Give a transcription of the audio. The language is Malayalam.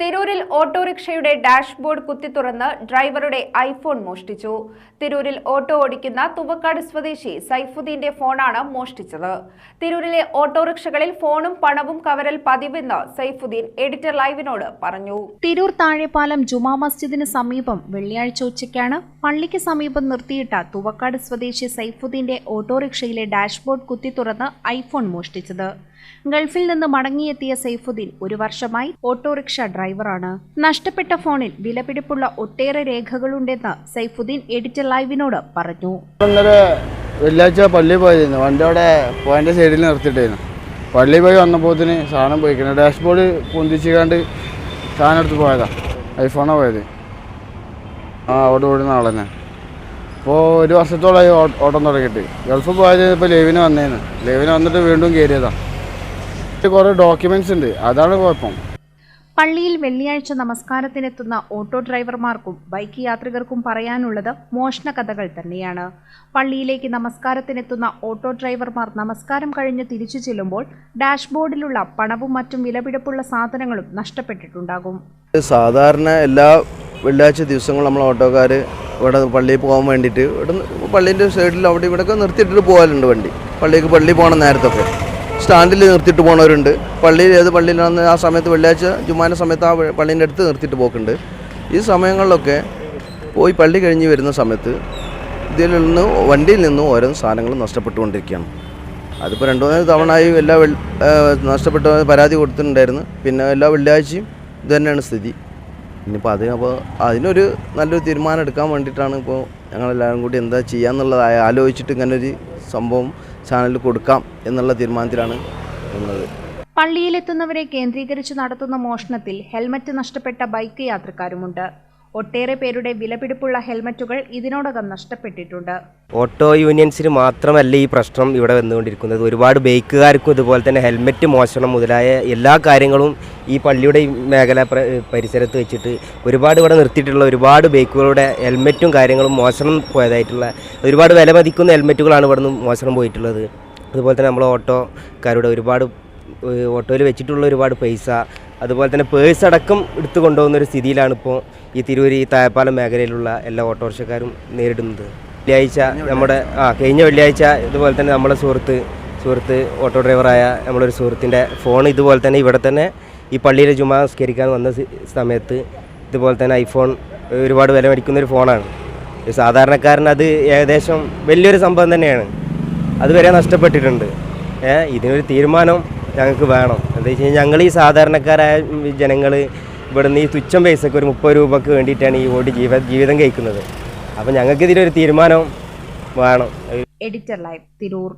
തിരൂരിൽ ഓട്ടോറിക്ഷയുടെ ഡാഷ്ബോർഡ് കുത്തിത്തുറന്ന് ഡ്രൈവറുടെ ഐഫോൺ മോഷ്ടിച്ചു. തിരൂരിൽ ഓട്ടോ ഓടിക്കുന്ന തുവക്കാട് സ്വദേശി സൈഫുദ്ദീന്റെ ഫോണാണ് മോഷ്ടിച്ചത്. തിരൂരിലെ ഓട്ടോറിക്ഷകളിൽ ഫോണും പണവും കവരൽ പതിവെന്ന് സൈഫുദ്ദീൻ എഡിറ്റർ ലൈവിനോട് പറഞ്ഞു. തിരൂർ താഴെപ്പാലം ജുമാ മസ്ജിദിന് സമീപം വെള്ളിയാഴ്ച ഉച്ചയ്ക്കാണ് പള്ളിക്ക് സമീപം നിർത്തിയിട്ട തുവക്കാട് സ്വദേശി സൈഫുദ്ദീന്റെ ഓട്ടോറിക്ഷയിലെ ഡാഷ്ബോർഡ് കുത്തി തുറന്ന് ഐഫോൺ മോഷ്ടിച്ചത്. ഗൾഫിൽ നിന്ന് മടങ്ങിയെത്തിയ സൈഫുദ്ദീൻ ഒരു വർഷമായി ഓട്ടോറിക്ഷ ഡ്രൈവറാണ്. നഷ്ടപ്പെട്ട ഫോണിൽ വിലപിടിപ്പുള്ള ഒട്ടേറെ രേഖകളുണ്ടെന്ന് സൈഫുദ്ദീൻ എഡിറ്റർ ലൈവിനോട് പറഞ്ഞു. വെള്ളിയാഴ്ച പള്ളി പോയിരുന്നു വണ്ടി അവിടെ സൈഡിൽ നിർത്തിയിട്ടായിരുന്നു. പള്ളി പോയി വന്നപ്പോത്തിന് സാധനം പോയിക്കണം. ഡാഷ്ബോർഡ് പൊന്തിച്ചുകൊണ്ട് സാധനം എടുത്ത് പോയതാ. ഐഫോണാണ് പോയത്. ആ അവിടെ ഓടുന്ന ആൾ അപ്പോൾ ഒരു വർഷത്തോളമായി ഓട്ടം തുടങ്ങിയിട്ട്. ഗൾഫ് പോയത് ഇപ്പോൾ ലീവിന് വന്നേന്ന്. ലീവിന് വന്നിട്ട് വീണ്ടും കയറിയതാണ് കുറേ ഡോക്യുമെന്റ്സ് ഉണ്ട്. അതാണ് കുഴപ്പം. പള്ളിയിൽ വെള്ളിയാഴ്ച നമസ്കാരത്തിനെത്തുന്ന ഓട്ടോ ഡ്രൈവർമാർക്കും ബൈക്ക് യാത്രികർക്കും പറയാനുള്ളത് മോഷണ കഥകൾ തന്നെയാണ്. പള്ളിയിലേക്ക് നമസ്കാരത്തിനെത്തുന്ന ഓട്ടോ ഡ്രൈവർമാർ നമസ്കാരം കഴിഞ്ഞ് തിരിച്ചു ചെല്ലുമ്പോൾ ഡാഷ്ബോർഡിലുള്ള പണവും മറ്റും വിലപിടിപ്പുള്ള സാധനങ്ങളും നഷ്ടപ്പെട്ടിട്ടുണ്ടാകും. സാധാരണ എല്ലാ വെള്ളിയാഴ്ച ദിവസങ്ങളും നമ്മൾ ഓട്ടോക്കാർ ഇവിടെ പള്ളിയിൽ പോകാൻ വേണ്ടിയിട്ട് ഇവിടെ പള്ളീന്റെ സൈഡിൽ അവിടെ ഇവിടെയൊക്കെ നിർത്തിയിട്ടിട്ട് പോകാറുണ്ട് വണ്ടി. പള്ളിക്ക് പള്ളി പോകണം നേരത്തൊക്കെ. സ്റ്റാൻഡിൽ നിർത്തിയിട്ട് പോണവരുണ്ട്. പള്ളിയിൽ ഏത് പള്ളിയിലാണെന്ന് ആ സമയത്ത് വെള്ളിയാഴ്ച ജുമാന സമയത്ത് ആ പള്ളീന്റെ അടുത്ത് നിർത്തിയിട്ട് പോക്കുണ്ട്. ഈ സമയങ്ങളിലൊക്കെ പോയി പള്ളി കഴിഞ്ഞ് വരുന്ന സമയത്ത് ഇതിൽ നിന്ന് വണ്ടിയിൽ നിന്ന് ഓരോ സാധനങ്ങളും നഷ്ടപ്പെട്ടുകൊണ്ടിരിക്കുകയാണ്. അതിപ്പോൾ രണ്ടു മൂന്ന് തവണയായി എല്ലാ നഷ്ടപ്പെട്ട പരാതി കൊടുത്തിട്ടുണ്ടായിരുന്നു. പിന്നെ എല്ലാ വെള്ളിയാഴ്ചയും ഇതുതന്നെയാണ് സ്ഥിതി. ഇനിയിപ്പോൾ അതിന് അപ്പോൾ അതിനൊരു നല്ലൊരു തീരുമാനം എടുക്കാൻ വേണ്ടിയിട്ടാണ് ഇപ്പോൾ ഞങ്ങളെല്ലാവരും കൂടി എന്താ ചെയ്യാന്നുള്ളത് ആലോചിച്ചിട്ട് ഇങ്ങനെ ഒരു സംഭവം ചാനലിൽ കൊടുക്കാം എന്നുള്ള തീരുമാനത്തിലാണ് ഉള്ളത് പള്ളിയിലെത്തുന്നവരെ കേന്ദ്രീകരിച്ച് നടത്തുന്ന മോഷണത്തിൽ ഹെൽമറ്റ് നഷ്ടപ്പെട്ട ബൈക്ക് യാത്രക്കാരുമുണ്ട്. ഒട്ടേറെ പേരുടെ വിലപിടിപ്പുള്ള ഹെൽമറ്റുകൾ ഇതിനോടകം നഷ്ടപ്പെട്ടിട്ടുണ്ട്. ഓട്ടോ യൂണിയൻസിന് മാത്രമല്ല ഈ പ്രശ്നം ഇവിടെ വന്നുകൊണ്ടിരിക്കുന്നത്. ഒരുപാട് ബൈക്കുകാർക്കും ഇതുപോലെ തന്നെ ഹെൽമറ്റ് മോഷണം മുതലായ എല്ലാ കാര്യങ്ങളും ഈ പള്ളിയുടെ മേഖല പരിസരത്ത് വെച്ചിട്ട് ഒരുപാട് ഇവിടെ നിർത്തിയിട്ടുള്ള ഒരുപാട് ബൈക്കുകളുടെ ഹെൽമറ്റും കാര്യങ്ങളും മോഷണം പോയതായിട്ടുള്ള ഒരുപാട് വില മതിക്കുന്ന ഹെൽമെറ്റുകളാണ് ഇവിടെ നിന്ന് മോഷണം പോയിട്ടുള്ളത്. അതുപോലെ തന്നെ നമ്മൾ ഓട്ടോക്കാരുടെ ഒരുപാട് ഓട്ടോയിൽ വെച്ചിട്ടുള്ള ഒരുപാട് പൈസ അതുപോലെ തന്നെ പേഴ്സ് അടക്കം എടുത്തു കൊണ്ടുപോകുന്ന ഒരു സ്ഥിതിയിലാണ് ഇപ്പോൾ ഈ തിരൂർ ഈ തായപ്പാലം മേഖലയിലുള്ള എല്ലാ ഓട്ടോറിക്ഷക്കാരും നേരിടുന്നത്. വെള്ളിയാഴ്ച നമ്മുടെ ആ കഴിഞ്ഞ വെള്ളിയാഴ്ച ഇതുപോലെ തന്നെ നമ്മളെ സുഹൃത്ത് സുഹൃത്ത് ഓട്ടോ ഡ്രൈവറായ നമ്മളൊരു സുഹൃത്തിന്റെ ഫോൺ ഇതുപോലെ തന്നെ ഇവിടെ തന്നെ ഈ പള്ളിയിലെ ജുമാ സ്കരിക്കാൻ വന്ന സമയത്ത് ഇതുപോലെ തന്നെ ഐഫോൺ ഒരുപാട് വില മേടിക്കുന്ന ഒരു ഫോണാണ്. ഒരു സാധാരണക്കാരന് അത് ഏകദേശം വലിയൊരു സംഭവം തന്നെയാണ്. അതുവരെ നഷ്ടപ്പെട്ടിട്ടുണ്ട്. ഇതിനൊരു തീരുമാനം ഞങ്ങൾക്ക് വേണം. എന്താ വെച്ച് കഴിഞ്ഞാൽ ഞങ്ങൾ ഈ സാധാരണക്കാരായ ജനങ്ങൾ ഇവിടുന്ന് ഈ തുച്ഛം പൈസക്ക് ഒരു മുപ്പത് രൂപക്ക് വേണ്ടിയിട്ടാണ് ഈ ഓടി ജീവ ജീവിതം കഴിക്കുന്നത്. അപ്പം ഞങ്ങൾക്ക് ഇതിലൊരു തീരുമാനം വേണം. Editor live Tirur.